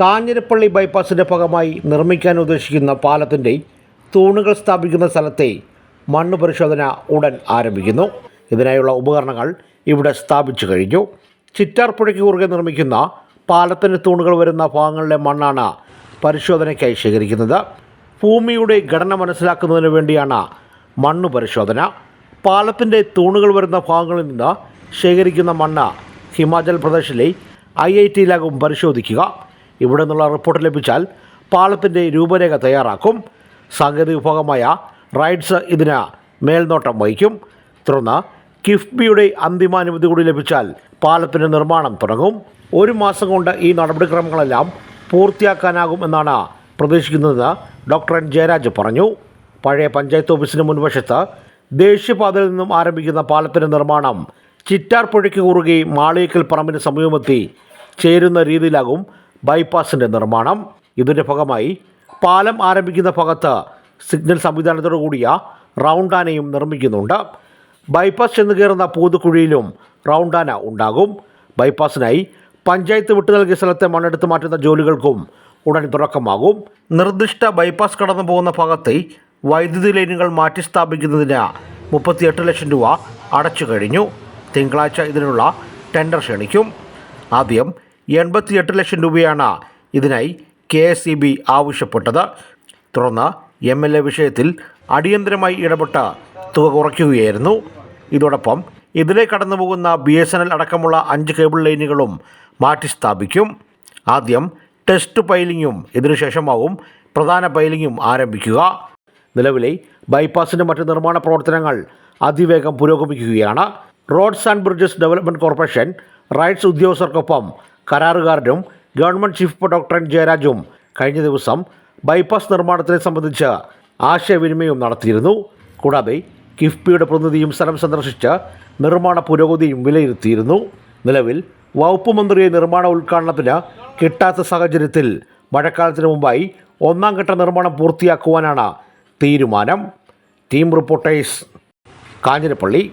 കാഞ്ഞിരപ്പള്ളി ബൈപ്പാസിന്റെ ഭാഗമായി നിർമ്മിക്കാൻ ഉദ്ദേശിക്കുന്ന പാലത്തിന്റെ തൂണുകൾ സ്ഥാപിക്കുന്ന സ്ഥലത്തെ മണ്ണ് പരിശോധന ഉടൻ ആരംഭിക്കുന്നു. ഇതിനായുള്ള ഉപകരണങ്ങൾ ഇവിടെ സ്ഥാപിച്ചു കഴിഞ്ഞു. ചിറ്റാർപ്പുഴയ്ക്ക് കുറുകെ നിർമ്മിക്കുന്ന പാലത്തിന്റെ തൂണുകൾ വരുന്ന ഭാഗങ്ങളിലെ മണ്ണാണ് പരിശോധനയ്ക്കായി ശേഖരിക്കുന്നത്. ഭൂമിയുടെ ഘടന മനസ്സിലാക്കുന്നതിന് വേണ്ടിയാണ് മണ്ണ് പരിശോധന. പാലത്തിന്റെ തൂണുകൾ വരുന്ന ഭാഗങ്ങളിൽ നിന്ന് ശേഖരിക്കുന്ന മണ്ണ് ഹിമാചൽ പ്രദേശിലെ ഐ ഐ ടിയിലാകും പരിശോധിക്കുക. ഇവിടെ നിന്നുള്ള റിപ്പോർട്ട് ലഭിച്ചാൽ പാലത്തിന്റെ രൂപരേഖ തയ്യാറാക്കും. സാങ്കേതിക വിഭാഗമായ റൈഡ്സ് ഇതിന് മേൽനോട്ടം വഹിക്കും. തുടർന്ന് കിഫ്ബിയുടെ അന്തിമാനുമതി കൂടി ലഭിച്ചാൽ പാലത്തിന്റെ നിർമ്മാണം തുടങ്ങും. ഒരു മാസം കൊണ്ട് ഈ നടപടിക്രമങ്ങളെല്ലാം പൂർത്തിയാക്കാനാകും എന്നാണ് പ്രതീക്ഷിക്കുന്നതെന്ന് ഡോക്ടർ എൻ ജയരാജ് പറഞ്ഞു. പഴയ പഞ്ചായത്ത് ഓഫീസിന് മുൻവശത്ത് ദേശീയപാതയിൽ നിന്നും ആരംഭിക്കുന്ന പാലത്തിന്റെ നിർമ്മാണം ചിറ്റാർ പുഴയ്ക്ക് കുറുകെ മാളിയേക്കൽ പറമ്പിന് സമീപമെത്തി ചേരുന്ന രീതിയിലാകും ബൈപ്പാസിന്റെ നിർമ്മാണം. ഇതിന്റെ ഭാഗമായി പാലം ആരംഭിക്കുന്ന ഭാഗത്ത് സിഗ്നൽ സംവിധാനത്തോടു കൂടിയ റൗണ്ടാനയും നിർമ്മിക്കുന്നുണ്ട്. ബൈപ്പാസ് ചെന്ന് കയറുന്ന പൂതുക്കുഴിയിലും റൗണ്ടാന ഉണ്ടാകും. ബൈപ്പാസിനായി പഞ്ചായത്ത് വിട്ടു നൽകിയ സ്ഥലത്തെ മണ്ണെടുത്ത് മാറ്റുന്ന ജോലികൾക്കും ഉടൻ തുടക്കമാകും. നിർദ്ദിഷ്ട ബൈപ്പാസ് കടന്നു പോകുന്ന ഭാഗത്തെ വൈദ്യുതി ലൈനുകൾ മാറ്റി സ്ഥാപിക്കുന്നതിന് മുപ്പത്തിയെട്ട് ലക്ഷം രൂപ അടച്ചു കഴിഞ്ഞു. തിങ്കളാഴ്ച ഇതിനുള്ള ടെൻഡർ ക്ഷണിക്കും. ആദ്യം എൺപത്തിയെട്ട് ലക്ഷം രൂപയാണ് ഇതിനായി കെ എസ് ഇ ബി ആവശ്യപ്പെട്ടത്. തുടർന്ന് എം എൽ എ വിഷയത്തിൽ അടിയന്തരമായി ഇടപെട്ട തുക കുറയ്ക്കുകയായിരുന്നു. ഇതോടൊപ്പം ഇതിലെ കടന്നുപോകുന്ന ബി എസ് എൻ എൽ അടക്കമുള്ള അഞ്ച് കേബിൾ ലൈനുകളും മാറ്റി സ്ഥാപിക്കും. ആദ്യം ടെസ്റ്റ് പൈലിങ്ങും ഇതിനുശേഷമാവും പ്രധാന പൈലിങ്ങും ആരംഭിക്കുക. നിലവിലെ ബൈപ്പാസിന്റെ മറ്റ് നിർമ്മാണ പ്രവർത്തനങ്ങൾ അതിവേഗം പുരോഗമിക്കുകയാണ്. Roads and bridges development corporation RITES ഉദ്യോഗസ്ഥർക്കൊപ്പം കരാറുകാരനും ഗവൺമെന്റ് ചീഫ് ഡോക്ടർ ജയരാജും കഴിഞ്ഞ ദിവസം ബൈപ്പാസ് നിർമ്മാണത്തിനെ സംബന്ധിച്ച് ആശയവിനിമയം നടത്തിയിരുന്നു. കൂടാതെ കിഫ്ബിയുടെ പ്രതിനിധിയും സ്ഥലം സന്ദർശിച്ച് നിർമ്മാണ പുരോഗതിയും വിലയിരുത്തിയിരുന്നു. നിലവിൽ വകുപ്പ് മന്ത്രിയെ നിർമ്മാണ ഉദ്ഘാടനത്തിന് കിട്ടാത്ത സാഹചര്യത്തിൽ മഴക്കാലത്തിന് മുമ്പായി ഒന്നാം ഘട്ട നിർമ്മാണം പൂർത്തിയാക്കുവാനാണ് തീരുമാനം. Team reporters Kanjirappally.